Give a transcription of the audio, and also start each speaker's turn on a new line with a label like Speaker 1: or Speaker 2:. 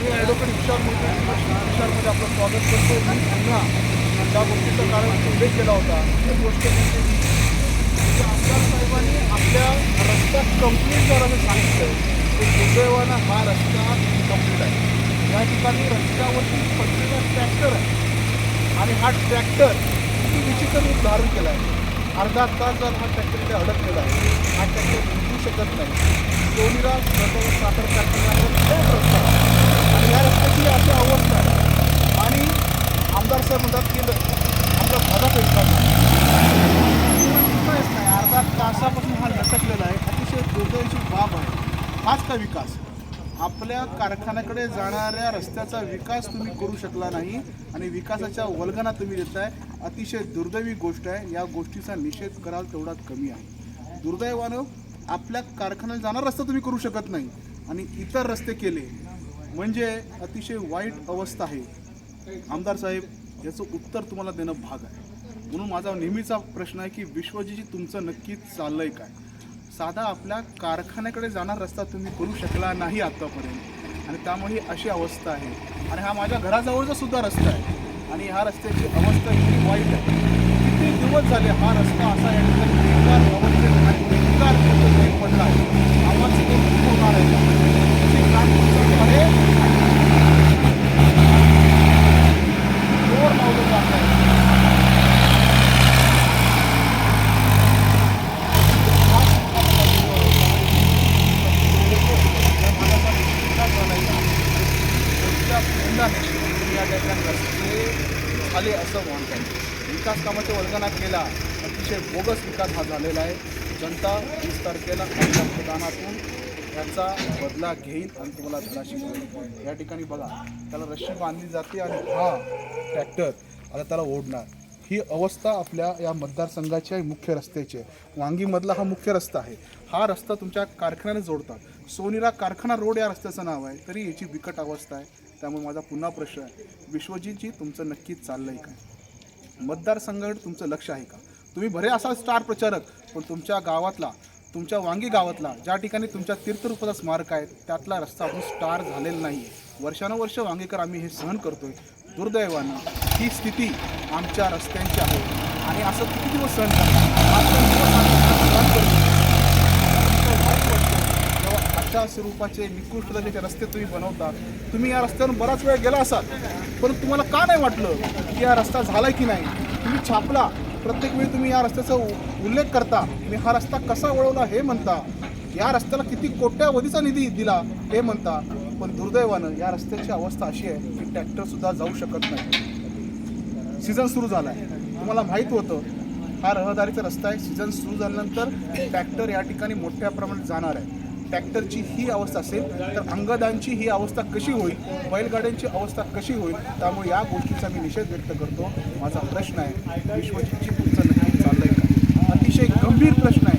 Speaker 1: मी advocate विशाल मोठे विशालमध्ये आपलं स्वागत करतो. आणि पुन्हा ज्या गोष्टीचा कारण उल्लेख केला होता. ती गोष्ट म्हणजे की आमदार साहेबांनी आपल्या रस्ता कंप्लीट करायला सांगितलं की दुर्दैवानं हा रस्ता कंप्लीट आहे. या ठिकाणी रस्त्यावरती पडलेला ट्रॅक्टर आहे. आणि हा ट्रॅक्टर किती विचित्र रूप धारण केला आहे अर्धा तास जर हा ट्रॅक्टर इथे अडकलेला आहे. हा ट्रॅक्टर निघू शकत नाही. सोनीरा स्वतः साखर कारखान्यावर तोच रस्ता आहे. आणि या रस्त्याची अशी अवस्था आहे आणि आमदार साहेब म्हणतात की आपला भागात विकास नाही अर्धा तासापासून हा लटकलेला आहे. अतिशय दुर्दैवाची बाब आहे. हाच का विकास? आपल्या कारखान्याकडे जाणाऱ्या रस्त्याचा विकास तुम्ही करू शकला नाही आणि विकासाच्या वल्गना तुम्ही देताय अतिशय दुर्दैवी गोष्ट आहे. या गोष्टीचा निषेध कराल तेवढा कमी आहे. दुर्दैवानं आपल्या कारखान्यात जाणारा रस्ता तुम्ही करू शकत नाही आणि इतर रस्ते केले. म्हणजे अतिशय वाईट अवस्था आहे. आमदार साहेब याचं उत्तर तुम्हाला देणं भाग आहे. म्हणून माझा नेहमीचा प्रश्न आहे की विश्वजीजी तुमचं नक्की चाललंय काय? साधा आपल्या कारखान्याकडे जाणार रस्ता तुम्ही करू शकला नाही आत्तापर्यंत आणि त्यामुळे ही अशी अवस्था आहे. आणि हा माझ्या घराजवळचा सुद्धा रस्ता आहे. आणि ह्या रस्त्याची अवस्था इतकी वाईट आहे. किती दिवस झाले हा रस्ता असा या ठिकाणी बेकार अवस्थेत आणि बेकार पद्धतीने पडला आहे आवाज खूप होणार आहे त्याची ग्रामपंचायतीमध्ये जोर लावलं जात आहे या ठिकाणी रस्ते झाले असं म्हणतात. विकास कामाच्या वल्गना केला अतिशय बोगस विकास हा झालेला आहे. जनता वीस तारखेला आपल्या मतदानातून याचा बदला घेईल आणि तुम्हाला धडाशी या ठिकाणी बघा त्याला रशी बांधली जाते आणि हा ट्रॅक्टर आता त्याला ओढणार. ही अवस्था आपल्या या मतदारसंघाची आहे मुख्य रस्त्याची आहे. वांगीमधला हा मुख्य रस्ता आहे. हा रस्ता तुमच्या कारखान्याने जोडतात. सोनीरा कारखाना रोड या रस्त्याचं नाव आहे. तरी याची बिकट अवस्था आहे. त्यामुळे माझा पुन्हा प्रश्न आहे. विश्वजीतजी तुमचं नक्कीच चाललं आहे काय मतदारसंघाकडे तुमचं लक्ष आहे का? तुम्ही भरे असाल स्टार प्रचारक पण तुमच्या गावातला तुमच्या वांगी गावातला ज्या ठिकाणी तुमच्या तीर्थरूपाचा स्मारक आहे त्यातला रस्ता अजून स्टार झालेला नाही आहे वर्षानुवर्ष वांगेकर आम्ही हे सहन करतोय. दुर्दैवानं ही स्थिती आमच्या रस्त्यांची आहे. आणि असं किती दिवस सहन करतो आज तर दिवस आम्ही सहन करतोय. इतकं वाईट वाटतं जेव्हा अशा स्वरूपाचे निकृष्ट दर्जाचे रस्ते तुम्ही बनवता तुम्ही या रस्त्यावर बराच वेळ गेला असाल पण तुम्हाला का नाही वाटलं की हा रस्ता झाला की नाही? तुम्ही छापला. प्रत्येक वेळी तुम्ही या रस्त्याचा उ- उल्लेख करता. मी हा रस्ता कसा वळवला हे म्हणता. या रस्त्याला किती कोट्यावधीचा निधी दिला हे म्हणता. पण दुर्दैवानं या रस्त्याची अवस्था अशी आहे की ट्रॅक्टरसुद्धा जाऊ शकत नाही. सीझन सुरू झाला आहे तुम्हाला माहीत होतं हा रहदारीचा रस्ता आहे. सीझन सुरू झाल्यानंतर ट्रॅक्टर या ठिकाणी मोठ्या प्रमाणात जाणार आहे. ट्रॅक्टरची ही अवस्था असेल तर अंगदांची ही अवस्था कशी होईल बैलगाड्यांची अवस्था कशी होईल त्यामुळे या गोष्टीचा मी निषेध व्यक्त करतो. माझा प्रश्न आहे विश्वजितची पुढचं नक्की चाललंय का? अतिशय गंभीर प्रश्न आहे.